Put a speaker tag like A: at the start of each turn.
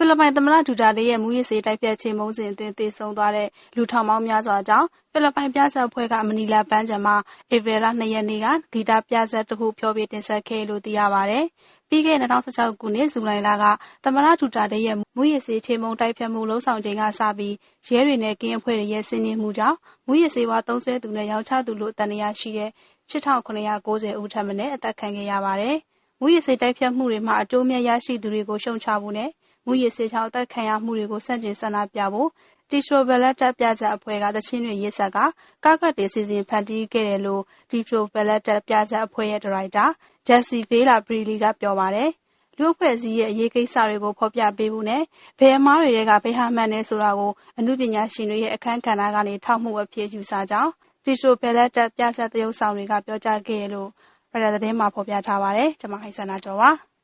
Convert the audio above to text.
A: ဖိလစ်ပိုင်သမ္မတဒူတာတေးရဲ့ မူးယစ်ဆေးတိုက်ဖျက်ချေမှုန်းစဉ်အတွင်း သေဆုံးသွားတဲ့ လူထောင်ပေါင်းများစွာကြောင့် ဖိလစ်ပိုင်ပြဇာတ်အဖွဲ့က မနီလာပန်းခြံမှာ ဧပြီလ ၂ ရက်နေ့က ဂီတပြဇာတ်တခု ဖျော်ဖြေတင်ဆက်ခဲ့လို့ သိရပါတယ်။ပြီးခဲ့တဲ့ ၂၀၁၆ ခုနှစ် ဇူလိုင်လက သမ္မတဒူတာတေးရဲ့ မူးယစ်ဆေးချေမှုန်းတိုက်ဖျက်မှု လုပ်ဆောင်ချိန်ကစပြီး ရဲတွေနဲ့ ကင်းအဖွဲ့တွေရဲ့ စီးနင်းမှုကြောင့် မူးယစ်ဆေးဝါးသုံးစွဲသူနဲ့ ရောင်းချသူလို့ သံသယရှိတဲ့ ၈၇၉၀ ဦးထက်မနည်း အသတ်ခံခဲ့ရပါတယ်။မူးယစ်ဆေးတိုက်ဖျက်မှုတွေမှာ အကျိုးအမြတ်ရရှိသူတွေကို ရှုတ်ချဖို့နဲ့ မူးယစ်ဆေးကြောင့်အသတ်ခံရမှုတွေကိုဆန့်ကျင်ဆန္ဒပြဖို့ Tito Balata ပြဇာတ်အဖွဲ့ကသီချင်းတွေရေးစပ်ကာကကတွေစီစဉ်ဖန်တီးခဲ့တယ်လို့ Tito Balata ပြဇာတ်အဖွဲ့ရဲ့ဒါရိုက်တာ Jesse Vela Briley ကပြောပါတယ်။လူ့အဖွဲ့အစည်းရဲ့အရေးကိစ္စတွေကိုဖော်ပြပေးဖို့နဲ့ဘယ်အမှားတွေထဲကဘယ်ဟာမှန်တယ်ဆိုတာကိုအနုပညာရှင်တွေရဲ့အခန်းကဏ္ဍကနေထောက်မှုအဖြစ်ယူဆကြောင်း Tito Balata ပြဇာတ်သရုပ်ဆောင်တွေကပြောကြားခဲ့တယ်လို့ရိုက်တာသတင်းမှာဖော်ပြထားပါတယ်။ကျွန်မဟိုက်ဆန္ဒကျော်ပါ။